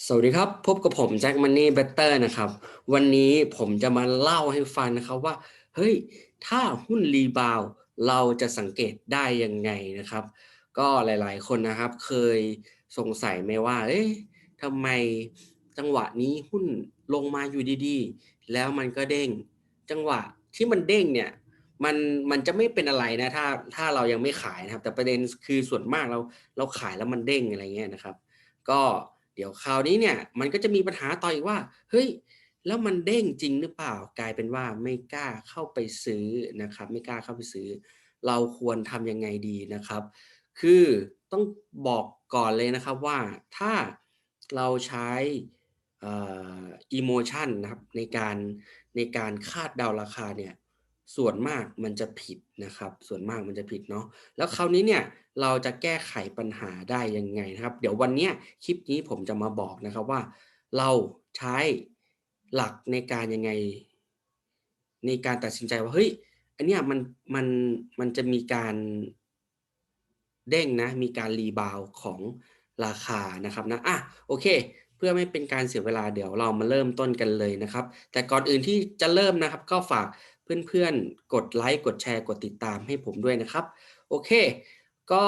สวัสดีครับ พบกับผมแจ็คมันนี่เบเตอร์นะครับ วันนี้ผมจะมาเล่าให้ฟังนะครับว่า เฮ้ย ถ้าหุ้นรีบาวเราจะสังเกตได้ยังไงนะครับ ก็หลายๆ คนนะครับเคยสงสัยไหมว่า เอ๊ะทำไมจังหวะนี้หุ้นลงมาอยู่ดีๆ แล้วมันก็เด้ง จังหวะที่มันเด้งเนี่ย มันมันจะไม่เป็นอะไรนะถ้าถ้าเรายังไม่ขายนะครับ แต่ประเด็นคือส่วนมากเราเราขายแล้วมันเด้งอะไรเงี้ยนะครับ ก็ ดี๋ยวคราวนี้เนี่ยมันก็จะมีปัญหาต่ออีกว่า เฮ้ย แล้วมันเด้งจริงหรือเปล่า กลายเป็นว่าไม่กล้าเข้าไปซื้อนะครับ ไม่กล้าเข้าไปซื้อ เราควรทำยังไงดีนะครับ คือต้องบอกก่อนเลยนะครับว่าถ้าเราใช้อิโมชันนะครับในการในการคาดเดาราคาเนี่ย ส่วนมากมันจะผิดนะครับ ส่วนมากมันจะผิดเนาะ แล้วคราวนี้เนี่ยเราจะแก้ไขปัญหาได้ยังไงนะครับ เดี๋ยววันนี้คลิปนี้ผมจะมาบอกนะครับว่า เราใช้หลักในการยังไง ในการตัดสินใจว่าเฮ้ยอันเนี้ยมันมันมันจะมีการเด้งนะ มีการรีบาวของราคานะครับนะอะโอเค เพื่อไม่เป็นการเสียเวลาเดี๋ยวเรามาเริ่มต้นกันเลยนะครับ แต่ก่อนอื่นที่จะเริ่มนะครับ ก็ฝาก เพื่อนๆ กดไลค์กดแชร์กดติดตามให้ผมด้วยนะครับ โอเค ก็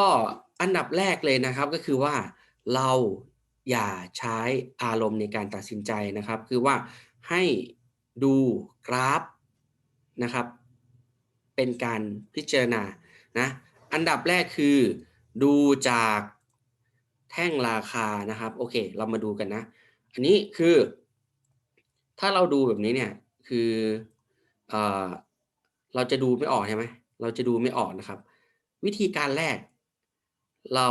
อันดับแรกเลยนะครับก็คือว่าเราอย่าใช้อารมณ์ในการตัดสินใจนะครับ คือว่าให้ดูกราฟนะครับ เป็นการพิจารณานะอันดับแรกคือดูจากแท่งราคานะครับโอเค เรามาดูกันนะ อันนี้คือ ถ้าเราดูแบบนี้เนี่ยคือ เราจะดูไม่ออกใช่ไหมเราจะดูไม่ออกนะครับ วิธีการแรก เรา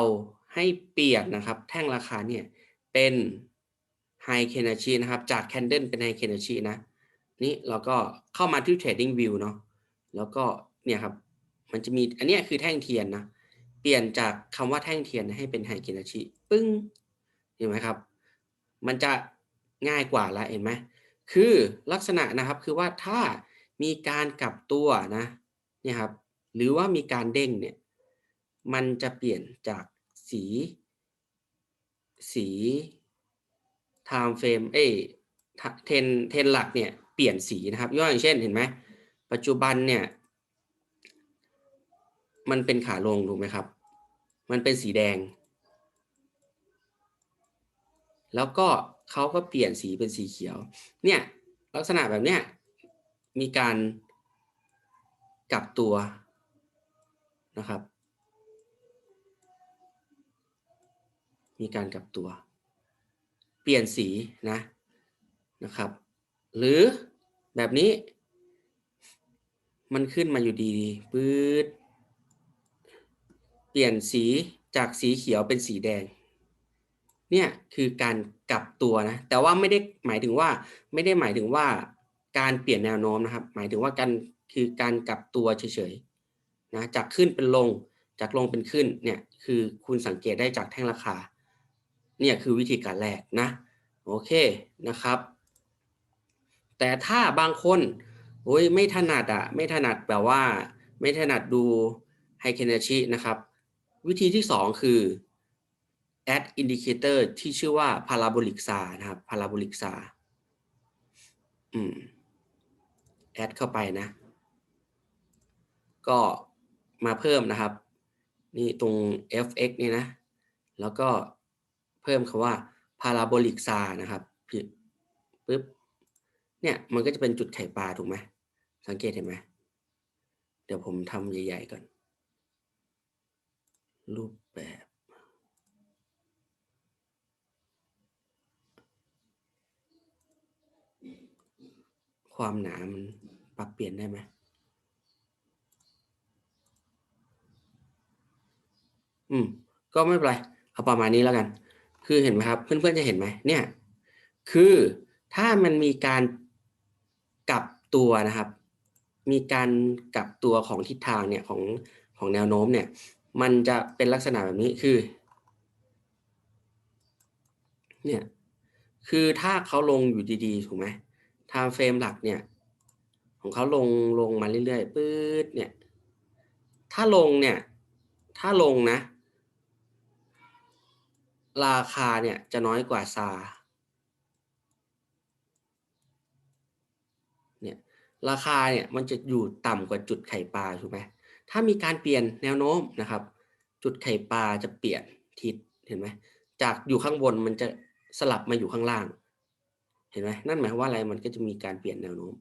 ให้เปลี่ยนนะครับ แท่งราคาเนี่ยเป็น High c a n a c h i นะครับ จาก Candle เป็น High c a n a c h i นะนี่เราก็เข้ามาที่ Trading View เนาะแล้วก็เนี่ยครับ มันจะมีอันนี้คือแท่งเทียนนะเปลี่ยนจากคำว่าแท่งเทียนให้เป็น High c a n a c h i ปึ้งเห็นไหมครับ มันจะง่ายกว่าล้วเห็นไหมคือลักษณะนะครับคือว่าถ้า มีการกลับตัวนะเนี่ยครับหรือว่ามีการเด้งเนี่ยมันจะเปลี่ยนจากสี สี time frame เอ้เทนเทนหลักเนี่ยเปลี่ยนสีนะครับยกอย่างเช่นเห็นไหมปัจจุบันเนี่ยมันเป็นขาลงถูกไหมครับ มันเป็นสีแดง แล้วก็เขาก็เปลี่ยนสีเป็นสีเขียว เนี่ยลักษณะแบบเนี้ย มีการกลับตัวนะครับ มีการกลับตัว เปลี่ยนสีนะนะครับ หรือแบบนี้ มันขึ้นมาอยู่ดีปื๊ดเปลี่ยนสีจากสีเขียวเป็นสีแดง เนี่ยคือการกลับตัวนะ แต่ว่าไม่ได้หมายถึงว่าไม่ได้หมายถึงว่า การเปลี่ยนแนวโน้มนะครับ หมายถึงว่าการคือการกลับตัวเฉยๆนะจากขึ้นเป็นลงจากลงเป็นขึ้นเนี่ยคือคุณสังเกตได้จากแท่งราคาเนี่ยคือวิธีการแรกนะโอเคนะครับ แต่ถ้าบางคนโอ้ยไม่ถนัดอะไม่ถนัดแบบว่า ไม่ถนัดดูไฮเคเนชินะครับ วิธีที่ 2 คือ add indicator ที่ชื่อว่า parabolic SAR นะครับ parabolic SAR อืม แอดเข้าไปนะ ก็มาเพิ่มนะครับ นี่ตรง fx นี่นะ แล้วก็เพิ่มคำว่า parabolic sa นะครับปึ๊บเนี่ยมันก็จะเป็นจุดไข่ปลาถูกไหมสังเกตเห็นไหมเดี๋ยวผมทำใหญ่ ๆ ก่อน รูปแบบ ความหนามัน ปรับเปลี่ยนได้ไหมอืม ก็ไม่เป็นไร เอาประมาณนี้แล้วกัน คือเห็นไหมครับ เพื่อนๆจะเห็นไหมเนี่ย คือถ้ามันมีการกลับตัวนะครับ มีการกลับตัวของทิศทางเนี่ยของของแนวโน้มเนี่ย มันจะเป็นลักษณะแบบนี้คือ เนี่ย คือถ้าเขาลงอยู่ดีๆ ถูกไหม time frame หลักเนี่ย ของเขาลงลงมาเรื่อยๆปื๊ดเนี่ย ถ้าลงเนี่ย ถ้าลงนะ ราคาเนี่ยจะน้อยกว่าซาเนี่ยราคาเนี่ยมันจะอยู่ต่ำกว่าจุดไข่ปลาถูกไหมถ้ามีการเปลี่ยนแนวโน้มนะครับ จุดไข่ปลาจะเปลี่ยนทิศเห็นไหมจากอยู่ข้างบนมันจะสลับมาอยู่ข้างล่าง เห็นไหมนั่นหมายว่าอะไรมันก็จะมีการเปลี่ยนแนวโน้ม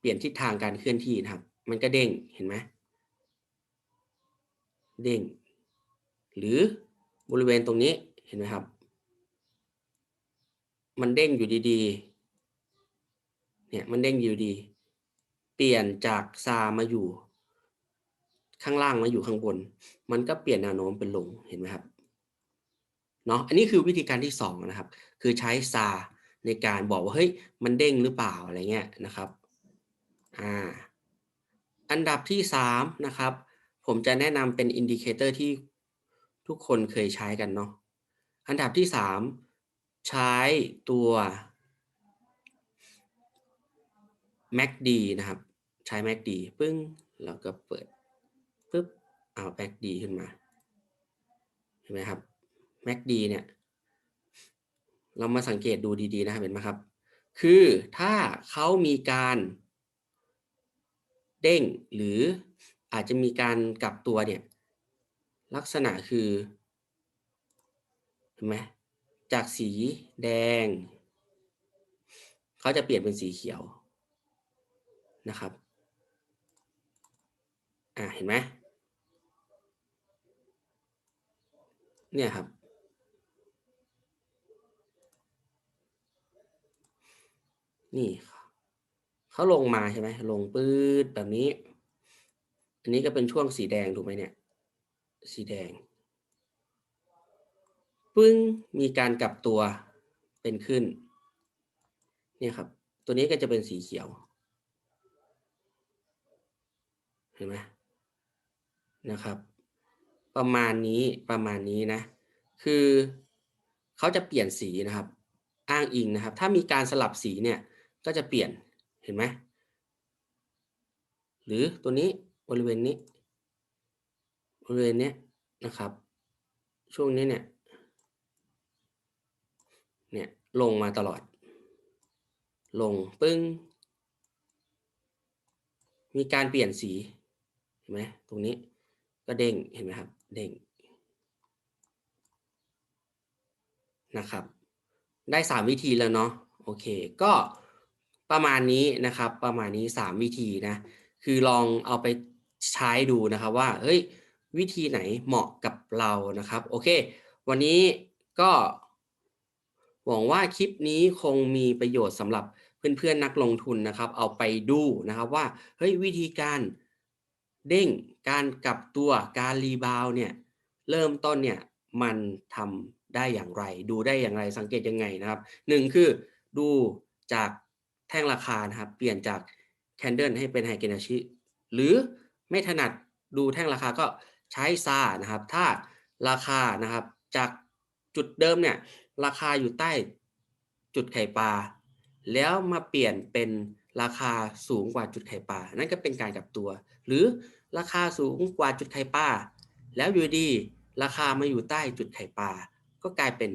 เปลี่ยนทิศทางการเคลื่อนที่นะครับ มันก็เด้งเห็นไหมเด้ง หรือบริเวณตรงนี้เห็นไหมครับ มันเด้งอยู่ดีๆ เนี่ยมันเด้งอยู่ดี เปลี่ยนจากซามาอยู่ ข้างล่างมาอยู่ข้างบน มันก็เปลี่ยนแนวโน้มเป็นลงเห็นไหมครับเนาะอันนี้คือวิธีการที่สองนะครับ คือใช้ซาในการบอกว่าเฮ้ยมันเด้งหรือเปล่าอะไรเงี้ยนะครับ อ่าอันดับที่สามนะครับ ผมจะแนะนำเป็นอินดิเคเตอร์ที่ทุกคนเคยใช้กันเนาะอันดับที่สามใช้ตัว MACD นะครับ ใช้ MACD ปึ้งแล้วก็เปิดปึ๊บเอา MACD ขึ้นมา เห็นไหมครับ MACD เนี่ย เรามาสังเกตดูดีๆนะครับเห็นไหมครับ คือถ้าเขามีการ เด้งหรืออาจจะมีการกลับตัวเนี่ยลักษณะคือเห็นไหมจากสีแดง เขาจะเปลี่ยนเป็นสีเขียวนะครับอ่าเห็นไหมเนี่ยครับ นี่ เขาลงมาใช่ไหมลงปื๊ดแบบนี้ อันนี้ก็เป็นช่วงสีแดงถูกไหมเนี่ย สีแดงปึ้งมีการกลับตัวเป็นขึ้น เนี่ยครับ ตัวนี้ก็จะเป็นสีเขียว เห็นไหมนะครับ ประมาณนี้ประมาณนี้นะ คือเขาจะเปลี่ยนสีนะครับ อ้างอิงนะครับ ถ้ามีการสลับสีเนี่ยก็จะเปลี่ยน ห็นไหมหรือตัวนี้บริเวณนี้ บริเวณนี้นะครับ ช่วงนี้เนี่ยเนี่ยลงมาตลอด ลงปึ้ง มีการเปลี่ยนสีเห็นไหมตรงนี้ก็เด้งเห็นไหมครับ เด้งนะครับ ได้ 3 วิธีแล้วเนาะโอเค ก็ ประมาณนี้นะครับ ประมาณนี้ 3 วิธีนะ คือลองเอาไปใช้ดูนะครับว่า เฮ้ย วิธีไหนเหมาะกับเรานะครับ โอเค วันนี้ก็หวังว่าคลิปนี้คงมีประโยชน์สำหรับเพื่อนๆนักลงทุนนะครับ เอาไปดูนะครับว่า เฮ้ย วิธีการเด้ง การกลับตัว การรีบาวเนี่ย เริ่มต้นเนี่ย มันทำได้อย่างไร ดูได้อย่างไร สังเกตยังไงนะครับหนึ่งคือดูจาก แท่งราคานะครับ เปลี่ยนจากแคนเดิลให้เป็นไฮเกนาชิหรือไม่ถนัดดูแท่งราคาก็ใช้ซานะครับ ถ้าราคานะครับจากจุดเดิมเนี่ยราคาอยู่ใต้จุดไข่ปลาแล้วมาเปลี่ยนเป็นราคาสูงกว่าจุดไข่ปลานั่นก็เป็นการกลับตัว หรือราคาสูงกว่าจุดไข่ปลาแล้วอยู่ดี ราคามาอยู่ใต้จุดไข่ปลาก็กลายเป็น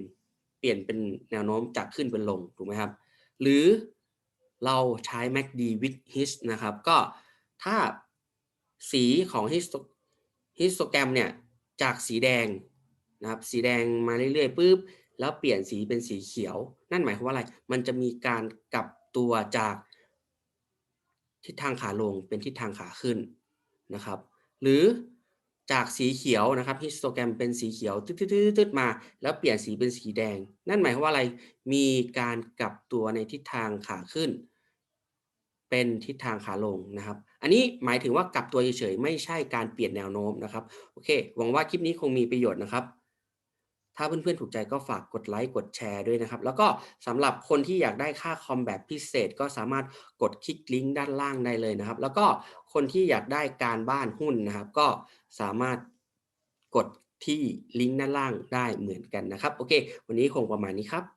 เปลี่ยนเป็นแนวโน้มจากขึ้นเป็นลงถูกไหมครับ หรือ เราใช้ MACD with his นะครับ ก็ถ้าสีของฮิสโตแกรมเนี่ย จากสีแดงนะครับ สีแดงมาเรื่อยๆปุ๊บ แล้วเปลี่ยนสีเป็นสีเขียว นั่นหมายความว่าอะไร มันจะมีการกลับตัวจากทิศทางขาลงเป็นทิศทางขาขึ้นนะครับ หรือ จากสีเขียวนะครับฮิสโตแกรมเป็นสีเขียวตืดๆๆมา แล้วเปลี่ยนสีเป็นสีแดง นั่นหมายความว่าอะไรมีการกลับตัวในทิศทางขาขึ้น เป็นทิศทางขาลงนะครับ อันนี้หมายถึงว่ากลับตัวเฉยๆไม่ใช่การเปลี่ยนแนวโน้มนะครับโอเค หวังว่าคลิปนี้คงมีประโยชน์นะครับ ถ้าเพื่อนๆถูกใจก็ฝากกดไลค์กดแชร์ด้วยนะครับ แล้วก็สำหรับคนที่อยากได้ค่าคอมแบบพิเศษก็สามารถกดคลิกลิงก์ด้านล่างได้เลยนะครับ แล้วก็ คนที่อยากได้การบ้านหุ้นนะครับ ก็สามารถกดที่ลิงก์ด้านล่างได้เหมือนกันนะครับ โอเค วันนี้คงประมาณนี้ครับ